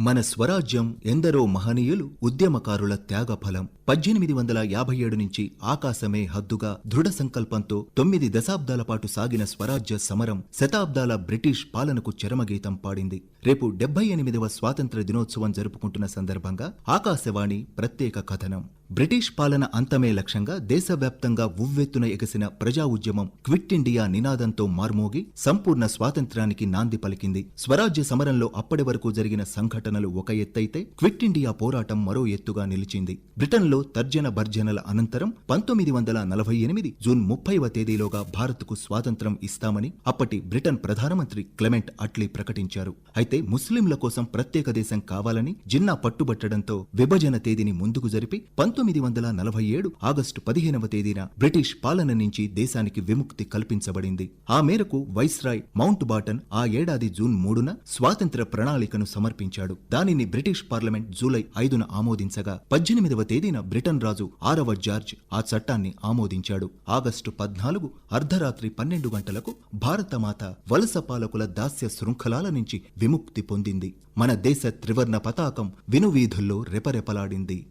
మన స్వరాజ్యం ఎందరో మహనీయులు ఉద్యమకారుల త్యాగఫలం. పద్దెనిమిది వందల యాభై ఏడు నుంచి ఆకాశమే హద్దుగా దృఢ సంకల్పంతో తొమ్మిది దశాబ్దాల పాటు సాగిన స్వరాజ్య సమరం శతాబ్దాల బ్రిటిష్ పాలనకు చరమగీతం పాడింది. రేపు డెబ్బై ఎనిమిదవ స్వాతంత్ర దినోత్సవం జరుపుకుంటున్న సందర్భంగా ఆకాశవాణి ప్రత్యేక కథనం. బ్రిటిష్ పాలన అంతమే లక్ష్యంగా దేశవ్యాప్తంగా ఉవ్వెత్తున ఎగసిన ప్రజా ఉద్యమం క్విట్ ఇండియా నినాదంతో మార్మోగి సంపూర్ణ స్వాతంత్ర్యానికి నాంది పలికింది. స్వరాజ్య సమరంలో అప్పటి వరకు జరిగిన సంఘటనలు ఒక ఎత్తైతే క్విట్ ఇండియా పోరాటం మరో ఎత్తుగా నిలిచింది. బ్రిటన్లో తర్జన భర్జనల అనంతరం పంతొమ్మిది వందల నలభై ఎనిమిది జూన్ ముప్పైవ తేదీలోగా భారత్కు స్వాతంత్రం ఇస్తామని అప్పటి బ్రిటన్ ప్రధానమంత్రి క్లెమెంట్ అట్లీ ప్రకటించారు. అయితే ముస్లింల కోసం ప్రత్యేక దేశం కావాలని జిన్నా పట్టుబట్టడంతో విభజన తేదీని ముందుకు జరిపి పంతొమ్మిది వందల నలభై ఏడు ఆగస్టు పదిహేనవ తేదీన బ్రిటిష్ పాలన నుంచి దేశానికి విముక్తి కల్పించబడింది. ఆ మేరకు వైస్రాయ్ మౌంట్ బాటన్ ఆ ఏడాది జూన్ మూడున స్వాతంత్ర ప్రణాళికను సమర్పించాడు. దానిని బ్రిటిష్ పార్లమెంట్ జూలై ఐదున ఆమోదించగా పద్దెనిమిదవ తేదీన బ్రిటన్ రాజు ఆరవ జార్జ్ ఆ చట్టాన్ని ఆమోదించాడు. ఆగస్టు పద్నాలుగు అర్ధరాత్రి పన్నెండు గంటలకు భారతమాత వలస పాలకుల దాస్య శృంఖలాల నుంచి విముక్తి పొందింది. మన దేశ త్రివర్ణ పతాకం వినువీధుల్లో రెపరెపలాడింది.